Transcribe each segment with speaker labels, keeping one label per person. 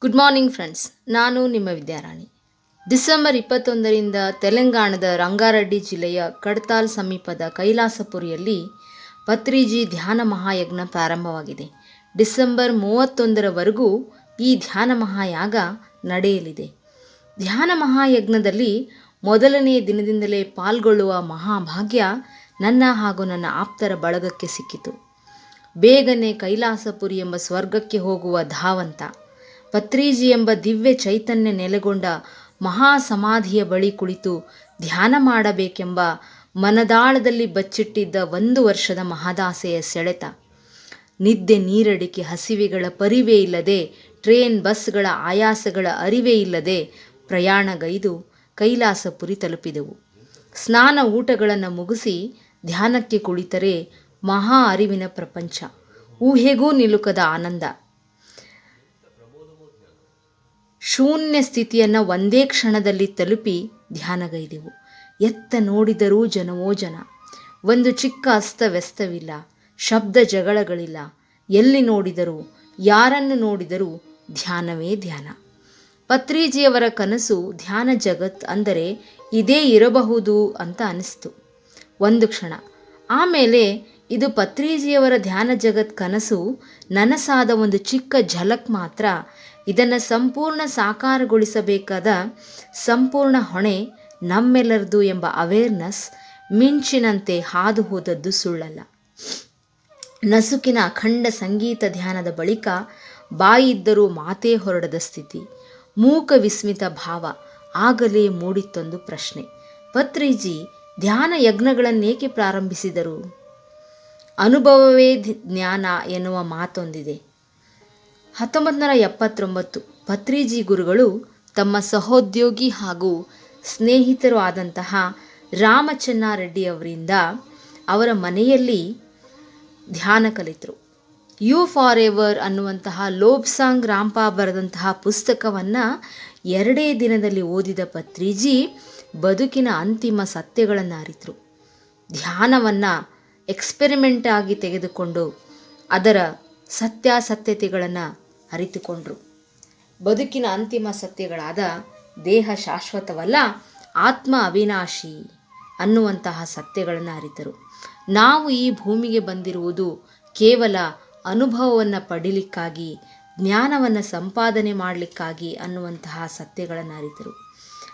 Speaker 1: Good morning friends ನಾನು ನಿಮ್ಮ Vidyarani. December ಇಪ್ಪತ್ತೊಂದರಿಂದ ತೆಲಂಗಾಣದ ರಂಗಾರೆಡ್ಡಿ ಜಿಲ್ಲೆಯ ಕಡ್ತಾಲ್ ಸಮೀಪದ ಕೈಲಾಸಪುರಿಯಲ್ಲಿ ಪತ್ರಿಜಿ ಧ್ಯಾನ ಮಹಾಯಜ್ಞ ಪ್ರಾರಂಭವಾಗಿದೆ. ಡಿಸೆಂಬರ್ ಮೂವತ್ತೊಂದರವರೆಗೂ ಈ ಧ್ಯಾನ ಮಹಾಯಾಗ ನಡೆಯಲಿದೆ. ಧ್ಯಾನ ಮಹಾಯಜ್ಞದಲ್ಲಿ ಮೊದಲನೇ ದಿನದಿಂದಲೇ ಪಾಲ್ಗೊಳ್ಳುವ ಮಹಾಭಾಗ್ಯ ನನ್ನ ಹಾಗೂ ನನ್ನ ಆಪ್ತರ ಬಳಗಕ್ಕೆ ಸಿಕ್ಕಿತು. ಬೇಗನೆ ಕೈಲಾಸಪುರಿ ಎಂಬ ಸ್ವರ್ಗಕ್ಕೆ ಹೋಗುವ ಧಾವಂತ. ಪತ್ರೀಜಿ ಎಂಬ ದಿವ್ಯ ಚೈತನ್ಯ ನೆಲೆಗೊಂಡ ಮಹಾ ಸಮಾಧಿಯ ಬಳಿ ಕುಳಿತು ಧ್ಯಾನ ಮಾಡಬೇಕೆಂಬ ಮನದಾಳದಲ್ಲಿ ಬಚ್ಚಿಟ್ಟಿದ್ದ ಒಂದು ವರ್ಷದ ಮಹದಾಸೆಯ ಸೆಳೆತ. ನಿದ್ದೆ ನೀರಡಿಕೆ ಹಸಿವೆಗಳ ಪರಿವೇ ಇಲ್ಲದೆ, ಟ್ರೇನ್, ಬಸ್ಗಳ ಆಯಾಸಗಳ ಅರಿವೇ ಇಲ್ಲದೆ ಪ್ರಯಾಣಗೈದು ಕೈಲಾಸಪುರಿ ತಲುಪಿದೆವು. ಸ್ನಾನ ಊಟಗಳನ್ನು ಮುಗಿಸಿ ಧ್ಯಾನಕ್ಕೆ ಕುಳಿತರೆ ಮಹಾ ಅರಿವಿನ ಪ್ರಪಂಚ. ಊಹೆಗೂ ನಿಲುಕದ ಆನಂದ. ಶೂನ್ಯ ಸ್ಥಿತಿಯನ್ನು ಒಂದೇ ಕ್ಷಣದಲ್ಲಿ ತಲುಪಿ ಧ್ಯಾನಗೈದೆವು. ಎತ್ತ ನೋಡಿದರೂ ಜನವೋ ಜನ. ಒಂದು ಚಿಕ್ಕ ಅಸ್ತವ್ಯಸ್ತವಿಲ್ಲ ಶಬ್ದ ಜಗಳಗಳಿಲ್ಲ. ಎಲ್ಲಿ ನೋಡಿದರೂ, ಯಾರನ್ನು ನೋಡಿದರೂ ಧ್ಯಾನವೇ ಧ್ಯಾನ. ಪತ್ರಿಜಿಯವರ ಕನಸು ಧ್ಯಾನ ಜಗತ್ ಅಂದರೆ ಇದೇ ಇರಬಹುದು ಅಂತ ಅನಿಸ್ತು. ಒಂದು ಕ್ಷಣ. ಆಮೇಲೆ ಇದು ಪತ್ರಿಜಿಯವರ ಧ್ಯಾನ ಜಗತ್ ಕನಸು, ನನಸಾದ ಒಂದು ಚಿಕ್ಕ ಝಲಕ್ ಮಾತ್ರ ಇದನ್ನು ಸಂಪೂರ್ಣ ಸಾಕಾರಗೊಳಿಸಬೇಕಾದ ಸಂಪೂರ್ಣ ಹೊಣೆ ನಮ್ಮೆಲ್ಲರದು ಎಂಬ ಅವೇರ್ನೆಸ್ ಮಿಂಚಿನಂತೆ ಹಾದು ಹೋದದ್ದು ಸುಳ್ಳಲ್ಲ. ನಸುಕಿನ ಅಖಂಡ ಸಂಗೀತ ಧ್ಯಾನದ ಬಳಿಕ ಬಾಯಿದ್ದರೂ ಮಾತೇ ಹೊರಡದ ಸ್ಥಿತಿ. ಮೂಕ ವಿಸ್ಮಿತ ಭಾವ ಆಗಲೇ ಮೂಡಿತ್ತೊಂದು ಪ್ರಶ್ನೆ. ಪತ್ರಿಜಿ, ಧ್ಯಾನ ಯಜ್ಞಗಳನ್ನೇಕೆ ಪ್ರಾರಂಭಿಸಿದರು? ಅನುಭವವೇ ಜ್ಞಾನ ಎನ್ನುವ ಮಾತೊಂದಿದೆ. ಹತ್ತೊಂಬತ್ತು ನೂರ ಎಪ್ಪತ್ತೊಂಬತ್ತು ಪತ್ರಿಜಿ ಗುರುಗಳು ತಮ್ಮ ಸಹೋದ್ಯೋಗಿ ಹಾಗೂ ಸ್ನೇಹಿತರು ಆದಂತಹ ರಾಮಚನ್ನಾರೆಡ್ಡಿ ಅವರಿಂದ ಅವರ ಮನೆಯಲ್ಲಿ ಧ್ಯಾನ ಕಲಿತರು. ಯು ಫಾರ್ ಎವರ್ ಅನ್ನುವಂತಹ ಲೋಬ್ಸಾಂಗ್ ರಾಂಪಾ ಬರೆದಂತಹ ಪುಸ್ತಕವನ್ನು ಎರಡೇ ದಿನದಲ್ಲಿ ಓದಿದ ಪತ್ರಿಜಿ ಬದುಕಿನ ಅಂತಿಮ ಸತ್ಯಗಳನ್ನು ಅರಿತರು ಧ್ಯಾನವನ್ನು ಎಕ್ಸ್ಪೆರಿಮೆಂಟ್ ಆಗಿ ತೆಗೆದುಕೊಂಡು ಅದರ ಸತ್ಯಾಸತ್ಯತೆಗಳನ್ನು ಅರಿತುಕೊಂಡರು. ಬದುಕಿನ ಅಂತಿಮ ಸತ್ಯಗಳಾದ ದೇಹ ಶಾಶ್ವತವಲ್ಲ, ಆತ್ಮ ಅವಿನಾಶಿ ಅನ್ನುವಂತಹ ಸತ್ಯಗಳನ್ನು ಅರಿತರು. ನಾವು ಈ ಭೂಮಿಗೆ ಬಂದಿರುವುದು ಕೇವಲ ಅನುಭವವನ್ನು ಪಡೀಲಿಕ್ಕಾಗಿ, ಜ್ಞಾನವನ್ನು ಸಂಪಾದನೆ ಮಾಡಲಿಕ್ಕಾಗಿ ಅನ್ನುವಂತಹ ಸತ್ಯಗಳನ್ನು ಅರಿತರು.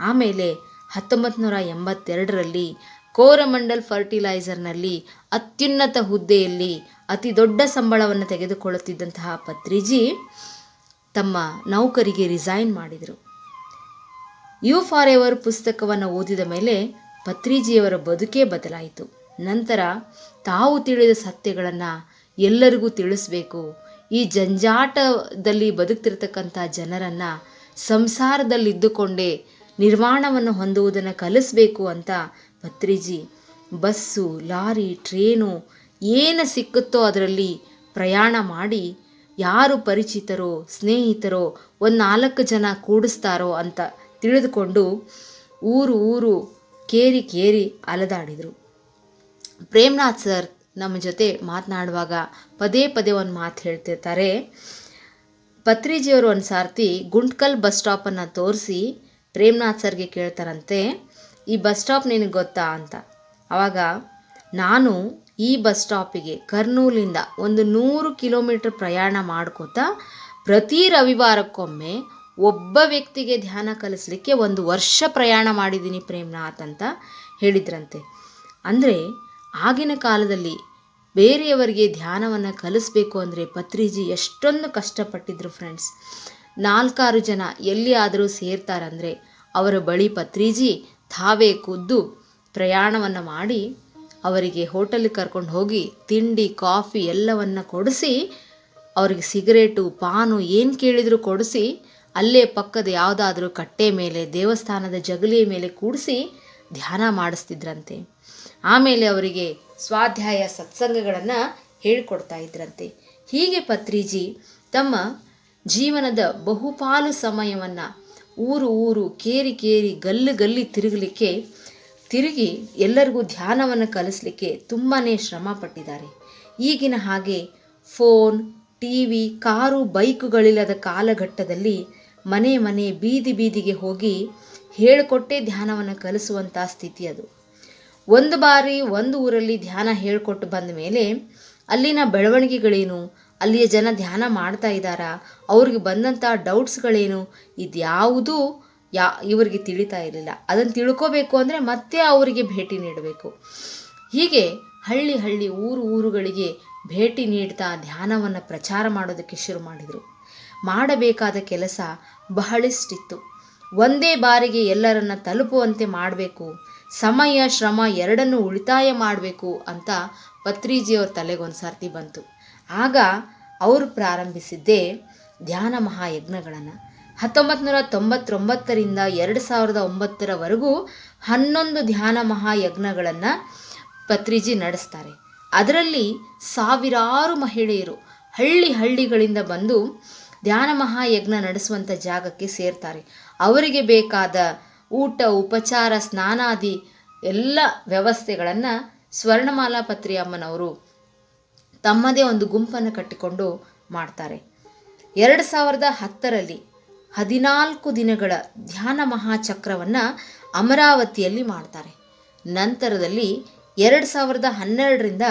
Speaker 1: ಆಮೇಲೆ ಹತ್ತೊಂಬತ್ತು ನೂರ ಎಂಬತ್ತೆರಡರಲ್ಲಿ ಕೋರಮಂಡಲ್ ಫರ್ಟಿಲೈಸರ್ನಲ್ಲಿ ಅತ್ಯುನ್ನತ ಹುದ್ದೆಯಲ್ಲಿ ಅತಿ ದೊಡ್ಡ ಸಂಬಳವನ್ನು ತೆಗೆದುಕೊಳ್ಳುತ್ತಿದ್ದಂತಹ ಪತ್ರಿಜಿ ತಮ್ಮ ನೌಕರಿಗೆ ರಿಸೈನ್ ಮಾಡಿದರು. ಯು ಫಾರ್ ಎವರ್ ಪುಸ್ತಕವನ್ನು ಓದಿದ ಮೇಲೆ ಪತ್ರಿಜಿಯವರ ಬದುಕೇ ಬದಲಾಯಿತು. ನಂತರ ತಾವು ತಿಳಿದ ಸತ್ಯಗಳನ್ನು ಎಲ್ಲರಿಗೂ ತಿಳಿಸ್ಬೇಕು. ಈ ಜಂಜಾಟದಲ್ಲಿ ಬದುಕ್ತಿರ್ತಕ್ಕಂಥ ಜನರನ್ನು ಸಂಸಾರದಲ್ಲಿದ್ದುಕೊಂಡೇ ನಿರ್ವಾಣವನ್ನು ಹೊಂದುವುದನ್ನು ಕಲಿಸಬೇಕು ಅಂತ ಪತ್ರಿಜಿ ಬಸ್ಸು, ಲಾರಿ, ಟ್ರೇನು ಏನು ಸಿಕ್ಕುತ್ತೋ ಅದರಲ್ಲಿ ಪ್ರಯಾಣ ಮಾಡಿ ಯಾರು ಪರಿಚಿತರೋ, ಸ್ನೇಹಿತರೋ ಒಂದು ನಾಲ್ಕು ಜನ ಕೂಡಿಸ್ತಾರೋ ಅಂತ ತಿಳಿದುಕೊಂಡು ಊರು ಊರು ಕೇರಿ ಕೇರಿ ಅಲೆದಾಡಿದರು. ಪ್ರೇಮ್ನಾಥ್ ಸರ್ ನಮ್ಮ ಜೊತೆ ಮಾತನಾಡುವಾಗ ಪದೇ ಪದೇ ಒಂದು ಮಾತು ಹೇಳ್ತಿರ್ತಾರೆ. ಪತ್ರಿಜಿಯವರು ಒಂದು ಸಾರ್ತಿ ಗುಂಟ್ಕಲ್ ಬಸ್ ಸ್ಟಾಪನ್ನು ತೋರಿಸಿ ಪ್ರೇಮ್ನಾಥ್ ಸರ್ಗೆ ಕೇಳ್ತಾರಂತೆ ಈ ಬಸ್ ಸ್ಟಾಪ್ ನಿನಗೆ ಗೊತ್ತಾ ಅಂತ. ಆವಾಗ ನಾನು ಈ ಬಸ್ ಸ್ಟಾಪಿಗೆ ಕರ್ನೂಲಿಂದ ಒಂದು ನೂರು ಕಿಲೋಮೀಟ್ರ್ ಪ್ರಯಾಣ ಮಾಡ್ಕೋತಾ ಪ್ರತಿ ರವಿವಾರಕ್ಕೊಮ್ಮೆ ಒಬ್ಬ ವ್ಯಕ್ತಿಗೆ ಧ್ಯಾನ ಕಲಿಸ್ಲಿಕ್ಕೆ ಒಂದು ವರ್ಷ ಪ್ರಯಾಣ ಮಾಡಿದ್ದೀನಿ ಪ್ರೇಮ್ನಾಥ್ ಅಂತ ಹೇಳಿದ್ರಂತೆ. ಅಂದರೆ ಆಗಿನ ಕಾಲದಲ್ಲಿ ಬೇರೆಯವರಿಗೆ ಧ್ಯಾನವನ್ನು ಕಲಿಸ್ಬೇಕು ಅಂದರೆ ಪತ್ರಿಜಿ ಎಷ್ಟೊಂದು ಕಷ್ಟಪಟ್ಟಿದ್ರು ಫ್ರೆಂಡ್ಸ್ ನಾಲ್ಕಾರು ಜನ ಎಲ್ಲಿ ಆದರೂ ಸೇರ್ತಾರಂದರೆ ಅವರ ಬಳಿ ಪತ್ರಿಜಿ ತಾವೇ ಖುದ್ದು ಪ್ರಯಾಣವನ್ನು ಮಾಡಿ ಅವರಿಗೆ ಹೋಟೆಲಿಗೆ ಕರ್ಕೊಂಡು ಹೋಗಿ ತಿಂಡಿ, ಕಾಫಿ ಎಲ್ಲವನ್ನು ಕೊಡಿಸಿ, ಅವರಿಗೆ ಸಿಗರೇಟು, ಪಾನು ಏನು ಕೇಳಿದರೂ ಕೊಡಿಸಿ, ಅಲ್ಲೇ ಪಕ್ಕದ ಯಾವುದಾದ್ರೂ ಕಟ್ಟೆ ಮೇಲೆ, ದೇವಸ್ಥಾನದ ಜಗಲಿಯ ಮೇಲೆ ಕೂಡಿಸಿ ಧ್ಯಾನ ಮಾಡಿಸ್ತಿದ್ರಂತೆ. ಆಮೇಲೆ ಅವರಿಗೆ ಸ್ವಾಧ್ಯಾಯ ಸತ್ಸಂಗಗಳನ್ನು ಹೇಳಿಕೊಡ್ತಾ ಇದ್ರಂತೆ. ಹೀಗೆ ಪತ್ರಿಜಿ ತಮ್ಮ ಜೀವನದ ಬಹುಪಾಲು ಸಮಯವನ್ನು ಊರು ಊರು ಕೇರಿ ಕೇರಿ ಗಲ್ಲು ಗಲ್ಲಿ ತಿರುಗಲಿಕ್ಕೆ ತಿರುಗಿ ಎಲ್ಲರಿಗೂ ಧ್ಯಾನವನ್ನು ಕಲಿಸ್ಲಿಕ್ಕೆ ತುಂಬಾ ಶ್ರಮ ಪಟ್ಟಿದ್ದಾರೆ. ಈಗಿನ ಹಾಗೆ ಫೋನ್ ಟಿ ವಿ ಕಾರು, ಬೈಕುಗಳಿಲ್ಲದ ಕಾಲಘಟ್ಟದಲ್ಲಿ ಮನೆ ಮನೆ ಬೀದಿ ಬೀದಿಗೆ ಹೋಗಿ ಹೇಳಿಕೊಟ್ಟೇ ಧ್ಯಾನವನ್ನು ಕಲಿಸುವಂಥ ಸ್ಥಿತಿ ಅದು. ಒಂದು ಬಾರಿ ಒಂದು ಊರಲ್ಲಿ ಧ್ಯಾನ ಹೇಳಿಕೊಟ್ಟು ಬಂದ ಮೇಲೆ ಅಲ್ಲಿನ ಬೆಳವಣಿಗೆಗಳೇನು? ಅಲ್ಲಿಯ ಜನ ಧ್ಯಾನ ಮಾಡ್ತಾ ಇದ್ದಾರಾ? ಅವ್ರಿಗೆ ಬಂದಂಥ ಡೌಟ್ಸ್ಗಳೇನು ಇದ್ಯಾವುದೂ ಯಾ, ಇವರಿಗೆ ತಿಳಿತಾ ಇರಲಿಲ್ಲ. ಅದನ್ನು ತಿಳ್ಕೋಬೇಕು ಅಂದರೆ ಮತ್ತೆ ಅವರಿಗೆ ಭೇಟಿ ನೀಡಬೇಕು. ಹೀಗೆ ಹಳ್ಳಿ ಹಳ್ಳಿ ಊರು ಊರುಗಳಿಗೆ ಭೇಟಿ ನೀಡ್ತಾ ಧ್ಯಾನವನ್ನು ಪ್ರಚಾರ ಮಾಡೋದಕ್ಕೆ ಶುರು ಮಾಡಿದರು. ಮಾಡಬೇಕಾದ ಕೆಲಸ ಬಹಳಷ್ಟಿತ್ತು. ಒಂದೇ ಬಾರಿಗೆ ಎಲ್ಲರನ್ನ ತಲುಪುವಂತೆ ಮಾಡಬೇಕು. ಸಮಯ ಶ್ರಮ ಎರಡನ್ನೂ ಉಳಿತಾಯ ಮಾಡಬೇಕು ಅಂತ ಪತ್ರಿಜಿಯವ್ರ ತಲೆಗೊಂದು ಸರ್ತಿ ಬಂತು. ಆಗ ಅವರು ಪ್ರಾರಂಭಿಸಿದ್ದೇ ಧ್ಯಾನ ಮಹಾಯಜ್ಞಗಳನ್ನು. ಹತ್ತೊಂಬತ್ತು ನೂರ ತೊಂಬತ್ತೊಂಬತ್ತರಿಂದ ಎರಡು ಸಾವಿರದ ಒಂಬತ್ತರವರೆಗೂ ಹನ್ನೊಂದು ಧ್ಯಾನ ಮಹಾಯಜ್ಞಗಳನ್ನು ಪತ್ರಿಜಿ ನಡೆಸ್ತಾರೆ. ಅದರಲ್ಲಿ ಸಾವಿರಾರು ಮಹಿಳೆಯರು ಹಳ್ಳಿ ಹಳ್ಳಿಗಳಿಂದ ಬಂದು ಧ್ಯಾನ ಮಹಾಯಜ್ಞ ನಡೆಸುವಂಥ ಜಾಗಕ್ಕೆ ಸೇರ್ತಾರೆ. ಅವರಿಗೆ ಬೇಕಾದ ಊಟ, ಉಪಚಾರ, ಸ್ನಾನಾದಿ ಎಲ್ಲ ವ್ಯವಸ್ಥೆಗಳನ್ನು ಸ್ವರ್ಣಮಾಲಾ ಪತ್ರಿ ಅಮ್ಮನವರು ತಮ್ಮದೇ ಒಂದು ಗುಂಪನ್ನು ಕಟ್ಟಿಕೊಂಡು ಮಾಡ್ತಾರೆ. ಎರಡು ಸಾವಿರದ ಹತ್ತರಲ್ಲಿ ಹದಿನಾಲ್ಕು ದಿನಗಳ ಧ್ಯಾನ ಮಹಾಚಕ್ರವನ್ನು ಅಮರಾವತಿಯಲ್ಲಿ ಮಾಡ್ತಾರೆ. ನಂತರದಲ್ಲಿ ಎರಡು ಸಾವಿರದ ಹನ್ನೆರಡರಿಂದ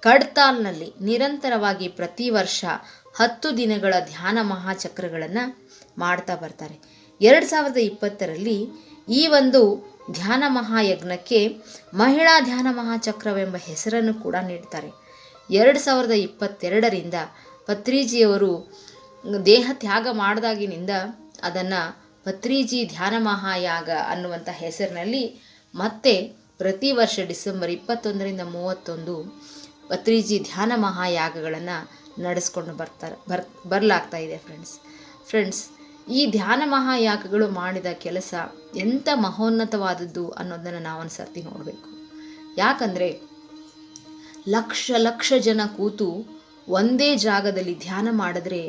Speaker 1: ಕಡ್ತಾಲ್ನಲ್ಲಿ ನಿರಂತರವಾಗಿ ಪ್ರತಿ ವರ್ಷ ಹತ್ತು ದಿನಗಳ ಧ್ಯಾನ ಮಹಾಚಕ್ರಗಳನ್ನು ಮಾಡ್ತಾ ಬರ್ತಾರೆ. ಎರಡು ಸಾವಿರದ ಇಪ್ಪತ್ತರಲ್ಲಿ ಈ ಒಂದು ಧ್ಯಾನ ಮಹಾಯಜ್ಞಕ್ಕೆ ಮಹಿಳಾ ಧ್ಯಾನ ಮಹಾಚಕ್ರವೆಂಬ ಹೆಸರನ್ನು ಕೂಡ ನೀಡ್ತಾರೆ. ಎರಡು ಸಾವಿರದ ಇಪ್ಪತ್ತೆರಡರಿಂದ ಪತ್ರಿಜಿಯವರು ದೇಹ ತ್ಯಾಗ ಮಾಡಿದಾಗಿನಿಂದ ಅದನ್ನು ಪತ್ರಿಜಿ ಧ್ಯಾನ ಮಹಾಯಾಗ ಅನ್ನುವಂಥ ಹೆಸರಿನಲ್ಲಿ ಮತ್ತೆ ಪ್ರತಿ ವರ್ಷ ಡಿಸೆಂಬರ್ ಇಪ್ಪತ್ತೊಂದರಿಂದ ಮೂವತ್ತೊಂದು ಪತ್ರಿಜಿ ಧ್ಯಾನ ಮಹಾಯಾಗಗಳನ್ನು ನಡೆಸ್ಕೊಂಡು ಬರ್ತಾರೆ, ಬರ್, ಬರಲಾಗ್ತಾ ಇದೆ ಫ್ರೆಂಡ್ಸ್ ಫ್ರೆಂಡ್ಸ್ ಈ ಧ್ಯಾನ ಮಹಾಯಾಗಗಳು ಮಾಡಿದ ಕೆಲಸ ಎಂಥ ಮಹೋನ್ನತವಾದದ್ದು ಅನ್ನೋದನ್ನು ನಾವು ಒಂದು ಸರ್ತಿ ನೋಡಬೇಕು. ಯಾಕಂದರೆ ಲಕ್ಷ ಲಕ್ಷ ಜನ ಕೂತು ಒಂದೇ ಜಾಗದಲ್ಲಿ ಧ್ಯಾನ ಮಾಡಿದ್ರೆ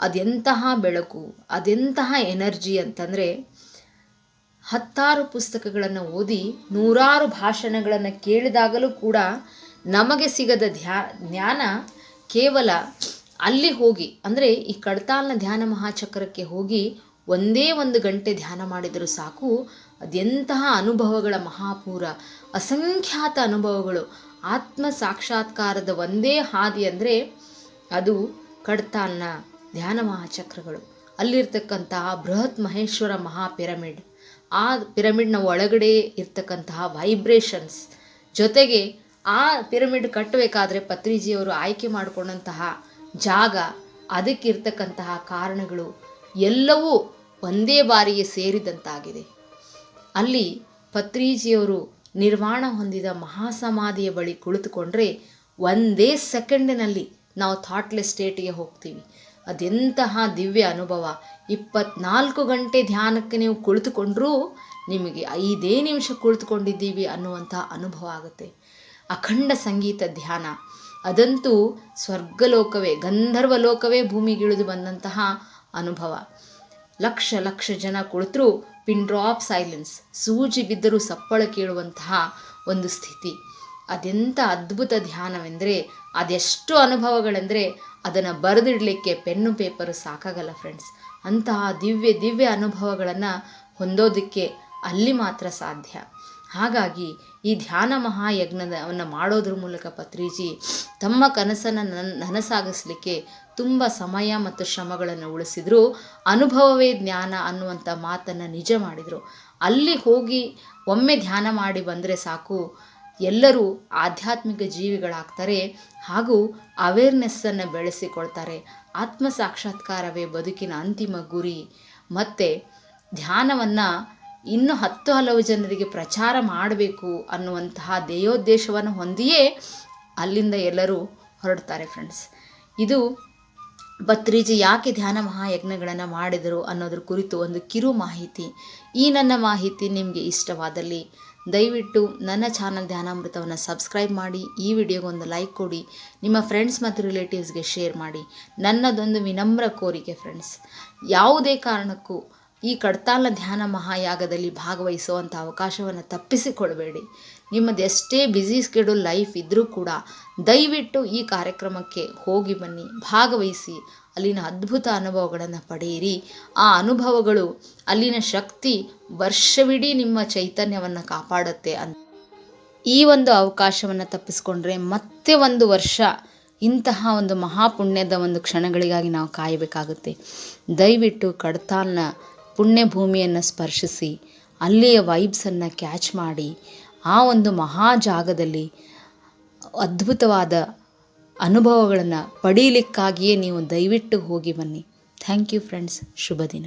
Speaker 1: ಅದೆಂತಹ ಬೆಳಕು, ಅದೆಂತಹ ಎನರ್ಜಿ ಅಂತಂದರೆ ಹತ್ತಾರು ಪುಸ್ತಕಗಳನ್ನು ಓದಿ ನೂರಾರು ಭಾಷಣಗಳನ್ನು ಕೇಳಿದಾಗಲೂ ಕೂಡ ನಮಗೆ ಸಿಗದ ಧ್ಯಾ, ಜ್ಞಾನ ಕೇವಲ ಅಲ್ಲಿ ಹೋಗಿ, ಅಂದರೆ ಈ ಕಡ್ತಾಲ್ನ ಧ್ಯಾನ ಮಹಾಚಕ್ರಕ್ಕೆ ಹೋಗಿ ಒಂದೇ ಒಂದು ಗಂಟೆ ಧ್ಯಾನ ಮಾಡಿದರೂ ಸಾಕು. ಅದೆಂತಹ ಅನುಭವಗಳ ಮಹಾಪೂರ, ಅಸಂಖ್ಯಾತ ಅನುಭವಗಳು, ಆತ್ಮ ಸಾಕ್ಷಾತ್ಕಾರದ ಒಂದೇ ಹಾದಿ ಅಂದರೆ ಅದು ಕಡ್ತಾನ್ನ ಧ್ಯಾನ ಮಹಾಚಕ್ರಗಳು. ಅಲ್ಲಿರ್ತಕ್ಕಂತಹ ಬೃಹತ್ ಮಹೇಶ್ವರ ಮಹಾ ಪಿರಮಿಡ್. ಆ ಪಿರಮಿಡ್ನ ಒಳಗಡೆ ಇರ್ತಕ್ಕಂತಹ ವೈಬ್ರೇಷನ್ಸ್ ಜೊತೆಗೆ ಆ ಪಿರಮಿಡ್ ಕಟ್ಟಬೇಕಾದ್ರೆ ಪತ್ರಿಜಿಯವರು ಆಯ್ಕೆ ಮಾಡಿಕೊಂಡಂತಹ ಜಾಗ, ಅದಕ್ಕಿರ್ತಕ್ಕಂತಹ ಕಾರಣಗಳು ಎಲ್ಲವೂ ಒಂದೇ ಬಾರಿಗೆ ಸೇರಿದಂತಾಗಿದೆ. ಅಲ್ಲಿ ಪತ್ರೀಜಿಯವರು ನಿರ್ವಾಣ ಹೊಂದಿದ ಮಹಾಸಮಾಧಿಯ ಬಳಿ ಕುಳಿತುಕೊಂಡ್ರೆ ಒಂದೇ ಸೆಕೆಂಡಿನಲ್ಲಿ ನಾವು ಥಾಟ್ಲೆಸ್ ಸ್ಟೇಟಿಗೆ ಹೋಗ್ತೀವಿ. ಅದೆಂತಹ ದಿವ್ಯ ಅನುಭವ. ಇಪ್ಪತ್ನಾಲ್ಕು ಗಂಟೆ ಧ್ಯಾನಕ್ಕೆ ನೀವು ಕುಳಿತುಕೊಂಡ್ರೂ ನಿಮಗೆ ಐದೇ ನಿಮಿಷ ಕುಳಿತುಕೊಂಡಿದ್ದೀವಿ ಅನ್ನುವಂತಹ ಅನುಭವ ಆಗುತ್ತೆ. ಅಖಂಡ ಸಂಗೀತ ಧ್ಯಾನ. ಅದಂತೂ ಸ್ವರ್ಗಲೋಕವೇ ಗಂಧರ್ವ ಲೋಕವೇ ಭೂಮಿಗಿಳಿದು ಬಂದಂತಹ ಅನುಭವ. ಲಕ್ಷ ಲಕ್ಷ ಜನ ಕುಳಿತರೂ ಪಿನ್ ಡ್ರಾಪ್ ಸೈಲೆನ್ಸ್, ಸೂಜಿ ಬಿದ್ದರೂ ಸಪ್ಪಳ ಕೇಳುವಂತಹ ಒಂದು ಸ್ಥಿತಿ. ಅದೆಂಥ ಅದ್ಭುತ ಧ್ಯಾನವೆಂದರೆ, ಅದೆಷ್ಟು ಅನುಭವಗಳೆಂದರೆ ಅದನ್ನು ಬರೆದಿಡಲಿಕ್ಕೆ ಪೆನ್ನು ಪೇಪರು ಸಾಕಾಗಲ್ಲ ಫ್ರೆಂಡ್ಸ್. ಅಂತಹ ದಿವ್ಯ ದಿವ್ಯ ಅನುಭವಗಳನ್ನು ಹೊಂದೋದಕ್ಕೆ ಅಲ್ಲಿ ಮಾತ್ರ ಸಾಧ್ಯ. ಹಾಗಾಗಿ ಈ ಧ್ಯಾನ ಮಹಾಯಜ್ಞವನ್ನು ಮಾಡೋದ್ರ ಮೂಲಕ ಪತ್ರಿಜಿ ತಮ್ಮ ಕನಸನ್ನು ನನ್, ನನಸಾಗಿಸಲಿಕ್ಕೆ ತುಂಬ ಸಮಯ ಮತ್ತು ಶ್ರಮಗಳನ್ನು ಉಳಿಸಿದ್ರು. ಅನುಭವವೇ ಜ್ಞಾನ ಅನ್ನುವಂಥ ಮಾತನ್ನು ನಿಜ ಮಾಡಿದರು. ಅಲ್ಲಿ ಹೋಗಿ ಒಮ್ಮೆ ಧ್ಯಾನ ಮಾಡಿ ಬಂದರೆ ಸಾಕು. ಎಲ್ಲರೂ ಆಧ್ಯಾತ್ಮಿಕ ಜೀವಿಗಳಾಗ್ತಾರೆ ಹಾಗೂ ಅವೇರ್ನೆಸ್ಸನ್ನು ಬೆಳೆಸಿಕೊಳ್ತಾರೆ. ಆತ್ಮ ಸಾಕ್ಷಾತ್ಕಾರವೇ ಬದುಕಿನ ಅಂತಿಮ ಗುರಿ. ಮತ್ತು ಧ್ಯಾನವನ್ನು ಇನ್ನು ಹತ್ತು ಹಲವು ಜನರಿಗೆ ಪ್ರಚಾರ ಮಾಡಬೇಕು ಅನ್ನುವಂತಹ ಧ್ಯೇಯೋದ್ದೇಶವನ್ನು ಹೊಂದಿಯೇ ಅಲ್ಲಿಂದ ಎಲ್ಲರೂ ಹೊರಡ್ತಾರೆ ಫ್ರೆಂಡ್ಸ್ ಇದು ಭತ್ರಿಜಿ ಯಾಕೆ ಧ್ಯಾನ ಮಹಾಯಜ್ಞಗಳನ್ನು ಮಾಡಿದರು ಅನ್ನೋದ್ರ ಕುರಿತು ಒಂದು ಕಿರು ಮಾಹಿತಿ. ಈ ನನ್ನ ಮಾಹಿತಿ ನಿಮಗೆ ಇಷ್ಟವಾದಲ್ಲಿ ದಯವಿಟ್ಟು ನನ್ನ ಚಾನಲ್ ಧ್ಯಾನಾಮೃತವನ್ನು ಸಬ್ಸ್ಕ್ರೈಬ್ ಮಾಡಿ, ಈ ವಿಡಿಯೋಗೊಂದು ಲೈಕ್ ಕೊಡಿ, ನಿಮ್ಮ ಫ್ರೆಂಡ್ಸ್ ಮತ್ತು ರಿಲೇಟಿವ್ಸ್ಗೆ ಶೇರ್ ಮಾಡಿ. ನನ್ನದೊಂದು ವಿನಮ್ರ ಕೋರಿಕೆ ಫ್ರೆಂಡ್ಸ್ ಯಾವುದೇ ಕಾರಣಕ್ಕೂ ಈ ಕಡ್ತಾಲ ಧ್ಯಾನ ಮಹಾಯಾಗದಲ್ಲಿ ಭಾಗವಹಿಸುವಂಥ ಅವಕಾಶವನ್ನು ತಪ್ಪಿಸಿಕೊಡಬೇಡಿ ನಿಮ್ಮದು ಎಷ್ಟೇ ಬ್ಯುಸಿ ಸ್ಕೆಡ್ಯೂಲ್ ಲೈಫ್ ಇದ್ದರೂ ಕೂಡ ದಯವಿಟ್ಟು ಈ ಕಾರ್ಯಕ್ರಮಕ್ಕೆ ಹೋಗಿ ಬನ್ನಿ, ಭಾಗವಹಿಸಿ, ಅಲ್ಲಿನ ಅದ್ಭುತ ಅನುಭವಗಳನ್ನು ಪಡೆಯಿರಿ. ಆ ಅನುಭವಗಳು, ಅಲ್ಲಿನ ಶಕ್ತಿ ವರ್ಷವಿಡೀ ನಿಮ್ಮ ಚೈತನ್ಯವನ್ನು ಕಾಪಾಡುತ್ತೆ ಅಂತ. ಈ ಒಂದು ಅವಕಾಶವನ್ನು ತಪ್ಪಿಸ್ಕೊಂಡ್ರೆ ಮತ್ತೆ ಒಂದು ವರ್ಷ ಇಂತಹ ಒಂದು ಮಹಾಪುಣ್ಯದ ಒಂದು ಕ್ಷಣಗಳಿಗಾಗಿ ನಾವು ಕಾಯಬೇಕಾಗುತ್ತೆ. ದಯವಿಟ್ಟು ಕಡತಾಲ್ನ ಪುಣ್ಯಭೂಮಿಯನ್ನು ಸ್ಪರ್ಶಿಸಿ, ಅಲ್ಲಿಯ ವೈಬ್ಸನ್ನು ಕ್ಯಾಚ್ ಮಾಡಿ ಆ ಒಂದು ಮಹಾ ಜಾಗದಲ್ಲಿ ಅದ್ಭುತವಾದ ಅನುಭವಗಳನ್ನು ಪಡೀಲಿಕ್ಕಾಗಿಯೇ ನೀವು ದಯವಿಟ್ಟು ಹೋಗಿ ಬನ್ನಿ. ಥ್ಯಾಂಕ್ ಯು ಫ್ರೆಂಡ್ಸ್ ಶುಭ ದಿನ